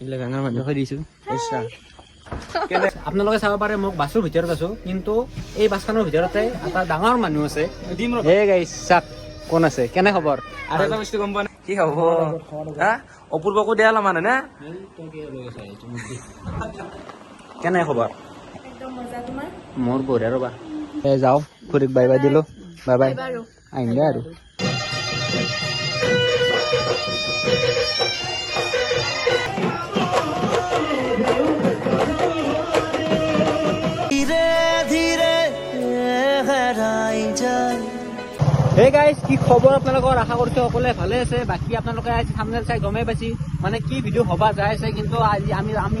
এইবিলাক ডাঙৰ মানুহ খাই দিছোঁ ইচ্ছা আপোনালোকে চাব পাৰে মোক বাছৰ ভিতৰত আছো কিন্তু এই বাছখনৰ ভিতৰতে এটা ডাঙৰ মানুহ আছে হে গাই চাক কোন আছে কেনে খবৰ আৰু এটা বস্তু গম পোৱা কি হ'ব হা অপূৰ্বকো দিয়া অলপ না মানে নে কেনে খবৰ মোৰ বঢ়িয়া ৰ'বা যাওঁ খুৰীক বাই বাই দিলো বাই বাই আহিম দে আৰু হে গাইজ কি খবৰ আপোনালোকৰ আশা কৰিছোঁ সকলোৱে ভালে আছে বাকী আপোনালোকে আজি থামনেল চাই গমেই পাইছি মানে কি ভিডিঅ' হবা যাই আছে কিন্তু আজি আমি আমি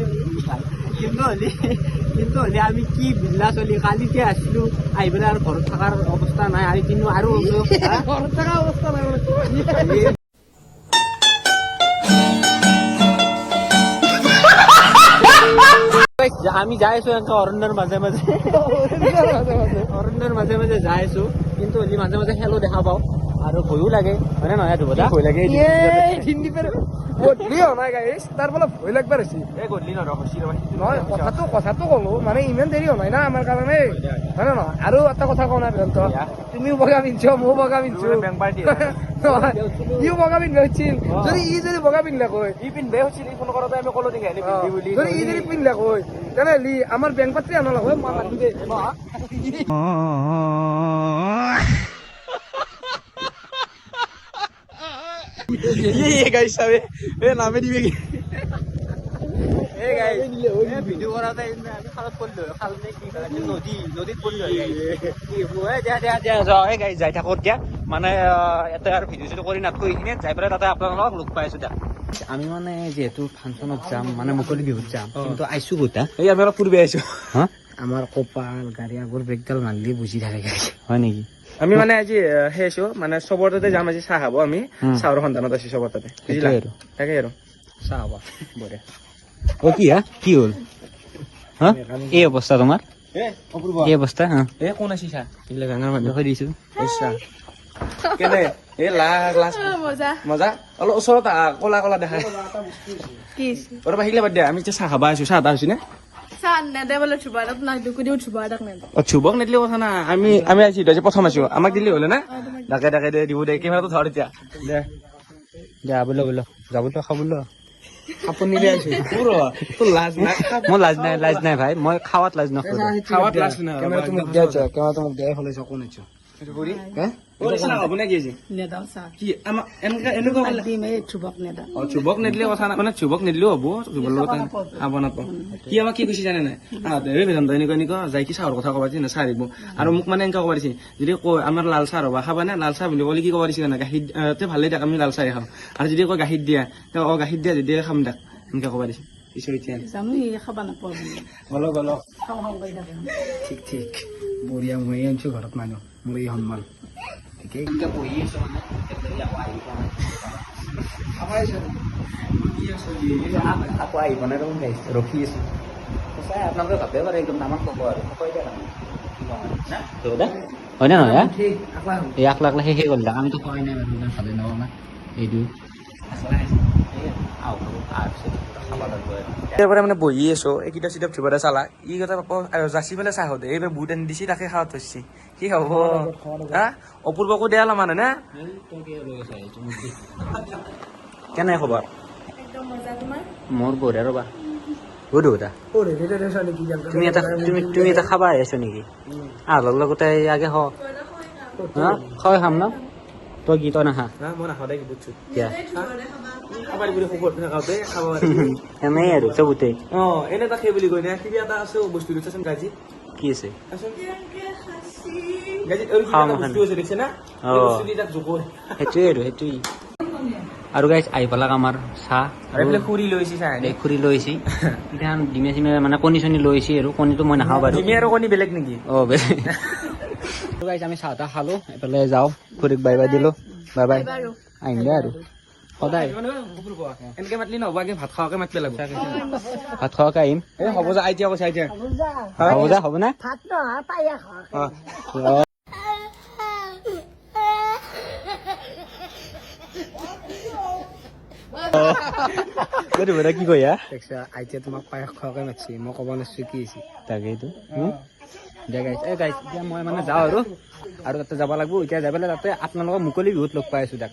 কিন্তু হ'লে কিন্তু হ'লে আমি কি বিল্লা চলি কালিতে আছিলোঁ আহি পেলাই আৰু ঘৰত থকাৰ অৱস্থা নাই আমি কিন্তু আৰু ঘৰত থকা অৱস্থা নাই আমি যাই আছো এনেকৈ অৰণ্যৰ মাজে মাজে অৰণ্যৰ মাজে মাজে যাই আছো কিন্তু মাজে মাজে খেলো দেখা পাওঁ আৰু ভয়ো লাগে হয়নে নহয় ভয় লাগে ভয় লাগে পিন্ধিলে কৈ আমাৰ বেংক পাত্ৰী আনলে ये ये गाइस साहब ए ना मेरी बेगी ए गाइस ए वीडियो कर था इनमें अभी खाल खोल दो खाल में की करा नदी नदी खोल दो गाइस ये वो जा जा जा ए गाइस जाई থাকো কিয়া মানে এটা আর ভিডিও যদি করি না কই ইনে যাই পরে তাতে আপনারা লোক পাইছো দা আমি মানে যেহেতু ফাংচনত যাম মানে মুকলি বিহুত যাম কিন্তু আইছো গোটা এই আমি অলপ পূৰ্বে আইছো হা আমাৰ কপাল গাড়ী আগৰ ব্ৰেকডাল মাৰিলে বুজি থাকে হয় নেকি আমি মানে আজি সেই আছো মানে চবৰ তাতে যাম আজি চাহ হ'ব আমি চাহৰ সন্ধানত আছো চবৰ তাতে বুজিলা আৰু তাকে আৰু চাহ হ'ব বঢ়িয়া অ কি হা কি হ'ল এই অৱস্থা তোমাৰ চাহ খাব চাহ এটা আহিছো চুবক নিদিলে কথা না আমি আমি আছি তই প্ৰথম আছো আমাক দিলে হ'লে না ডাকে ডাকে দে দিব দে কেমেৰাটো ধৰ এতিয়া দে যা বোলো বোলো যাবলৈ খাবলৈ মোৰ লাজ নাই লাজ নাই ভাই মই খাৱাত লাজ নকৰো খাৱাত লাজ নাই কেমেৰা তোমাক দিয়া কেমেৰা তোমাক দিয়াই হ'লে চকু নিছো এনেকুৱা এনেকুৱা যাই কি চাহৰ কথা ক'ব আৰু মোক মানে এনেকুৱা ক'ব যদি কয় আমাৰ লাল চাহ ৰ'বা খাবা নে লাল চাহ বুলি ক'লে কি ক'ব দিছে জানা গাখীৰ ভালেই থাক আমি লাল চাহে খাওঁ আৰু যদি কয় গাখীৰ দিয়া অঁ গাখীৰ দিয়া যদি খাম দেখ এনেকুৱা ক'ব দিছে ঠিক ঠিক বঢ়িয়া মই আনিছো ঘৰত মানুহ melihat mal. Okay. Kita pun ini sama kan dari apa ini? Apa ini? Iya sendiri. Apa? Apa ini? Mana tu guys? Rocky. Saya apa nama tu? Tapi orang itu nama kau baru. Kau ini kan? Tuh dah. Oh, ni apa ya? Iya, aku lagi hehe. Kau dah kami tu kau ini memang sangat nama. Edu. Asalnya. ইয়াৰ মানে বহি আছো এইকেইটা চিটত ধুব চালা ই কথা পাপ আৰু যাচি পেলাই চাহ দে এইবাৰ বুট আনি দিছি তাকে খাৱ থৈছি কি হব হা অপূৰ্বকো দিয়া লমানে না কেনে খবৰ মোৰ বহুত ৰবা খাবা আহিছ নেকি আহলৰ লগতে আগে খাম ন ตัวกี่ตัวนะฮะฮะมันเขาได้กี่บุตรเดี๋ยวเขาไปดูเรื่องของบุตรนะครับเดี๋ยวเขาไปดูเรื่องของบุตรเดี๋ยวเขาไปดูเรื่องของบุตรคีสิเอ้ยข้ามาฮันนี่เฮ้ยดูเฮ้ยดูเฮ้ยดูอะรู้ไหมไอ้พลังกามาร์ซ่าเรื่องคุรีลอยสิใช่ไหมคุรีลอยสิที่ท่านดิเมซี่เมื่อมันนักคนนี้ชนิดลอยสิเออคนนี้ตัวมันหาบารุดิเมียร์คนนี้เบลเล็กนึงกี่โอ้เบลเล็ก কি কয় আইতা তোমাক পায়স খোৱাকে মাতিছে মই কব নোৱাৰিছো কি হৈছে তাকেইতো মই মানে যাওঁ আৰু আৰু তাতে যাব লাগব এতিয়া যাব লাগে তাতে আপোনালোকৰ মুকলি বিহুত লগ পাই আছো তাক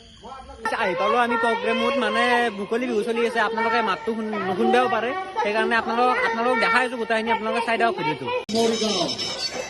আহি পালো আমি প্ৰগ্ৰেমত মানে মুকলি বিহু চলি আছে আপোনালোকে মাতটো নুশুনবও পাৰে সেইকাৰণে আপোনালোক আপোনালোক দেখাইছো গোটেইখিনি আপোনালোকে চাই দিয়ক সুধিছো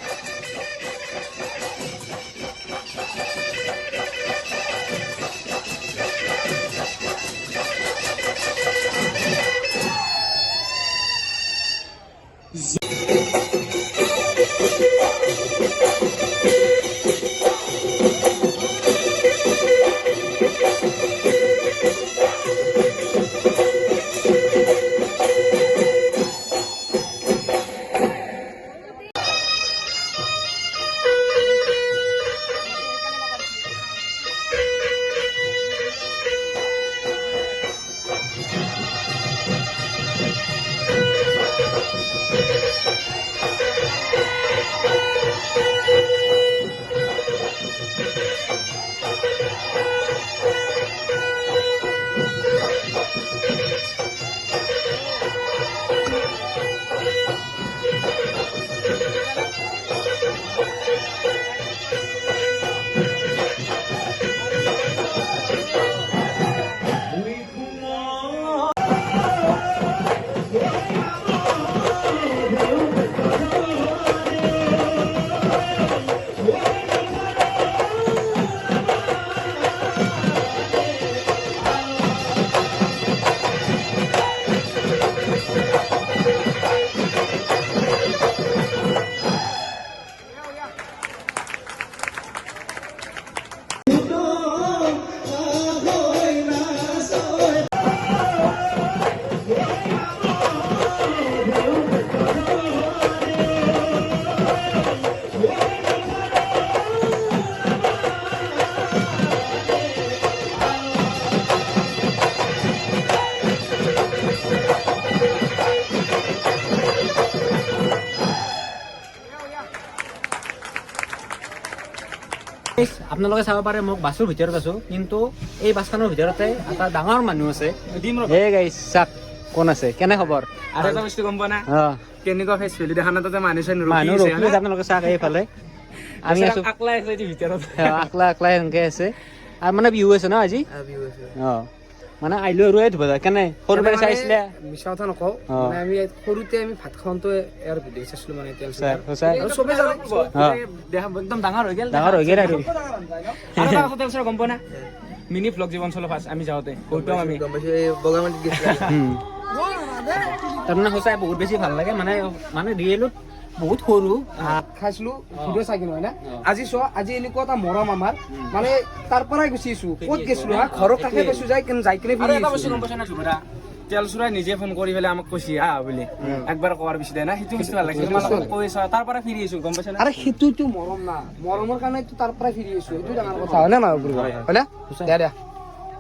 ফিক্স আপোনালোকে চাব পাৰে মোক বাছৰ ভিতৰত আছোঁ কিন্তু এই বাছখনৰ ভিতৰতে এটা ডাঙৰ মানুহ আছে হে গাইছ চাক কোন আছে কেনে খবৰ আৰু এটা বস্তু গম পোৱা না কেনেকুৱা খাইছ ফেলি দেখা নাতে মানুহ চাই মানুহ ৰখি আছে আপোনালোকে চাক এইফালে আমি আছো আকলাই আছে ভিতৰত আকলা আকলাই এনেকৈ আছে আৰু মানে বিহু আছে ন আজি বিহু আছে অঁ মানে আইলো রয়ে ধুব কেন সৰু পৰা মানে চাইছিলে মানে মিছা কথা নকওঁ মানে আমি সৰুতে আমি ভাত খাওঁতে ইয়াৰ ভিডিঅ' চাইছিলো মানে তেল চাই চবে একদম ডাঙৰ হৈ গেল ডাঙৰ হৈ গেল আৰু তেল চাই গম পোৱা না মিনি ব্লগ জীৱন চলো ফাৰ্ষ্ট আমি যাওঁতে গৌতম আমি তাৰমানে সঁচাই বহুত বেছি ভাল লাগে মানে মানে ৰিয়েলত বহুত সৰু খাইছিলো ভিডিঅ' চাই হয় না আজি চোৱা আজি এনেকুৱা এটা মৰম আমাৰ মানে তাৰ পৰাই গুচি আছো ক'ত গৈছিলো হা ঘৰৰ কাষে গৈছো যাই কিনে যাই কিনে তেলচুৰাই নিজে ফোন কৰি পেলাই আমাক কৈছে আহ বুলি একবাৰ কোৱাৰ পিছতে না সেইটো বস্তু ভাল লাগিছে কৈ চা তাৰ পৰা ফিৰি আছো গম পাইছা আৰে সেইটোতো মৰম না মৰমৰ কাৰণেতো তাৰ পৰা ফিৰি আছো সেইটো ডাঙৰ কথা হয় নে নহয় হয় দিয়া দিয়া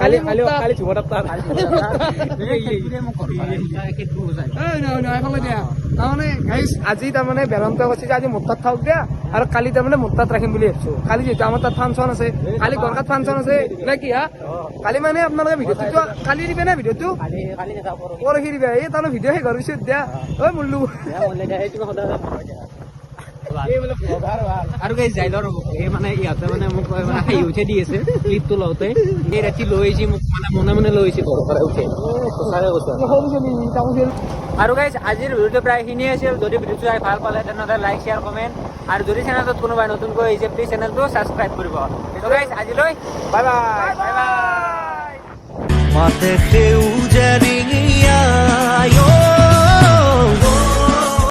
খালি খালি খালি ধুব দাপ্তা আজি তাৰমানে বেলমটো কৈছে যে আজি মুঠাত থাক দিয়া আৰু কালি তাৰমানে মুঠাত ৰাখিম বুলি ভাবিছো কালি যিহেতু আমাৰ তাত ফাংচন আছে কালি গড়কাত ফাংচন আছে নে কি হা কালি মানে আপোনালোকে ভিডিঅ'টো কালি দিব নে ভিডিঅ'টো পৰহি দিবা এই তাৰমানে ভিডিঅ' সেই ঘৰ গৈছো দিয়া অ মুল্লু আৰু গাই মানে মানে মানে আছে গাইজ আজিৰ ভিডিঅ'টো প্ৰায়খিনিয়ে আছিল যদি ভিডিঅ'টো চাই ভাল পালে তেনেহ'লে লাইক শ্বেয়াৰ কমেণ্ট আৰু যদি চেনেলটোত কোনোবাই নতুনকৈ আহিছে প্লিজ চেনেলটো ছাবস্ক্ৰাইব কৰিব আজিলৈ বাই বাই বাই বাই মাতে সেউজা রিঙিয়া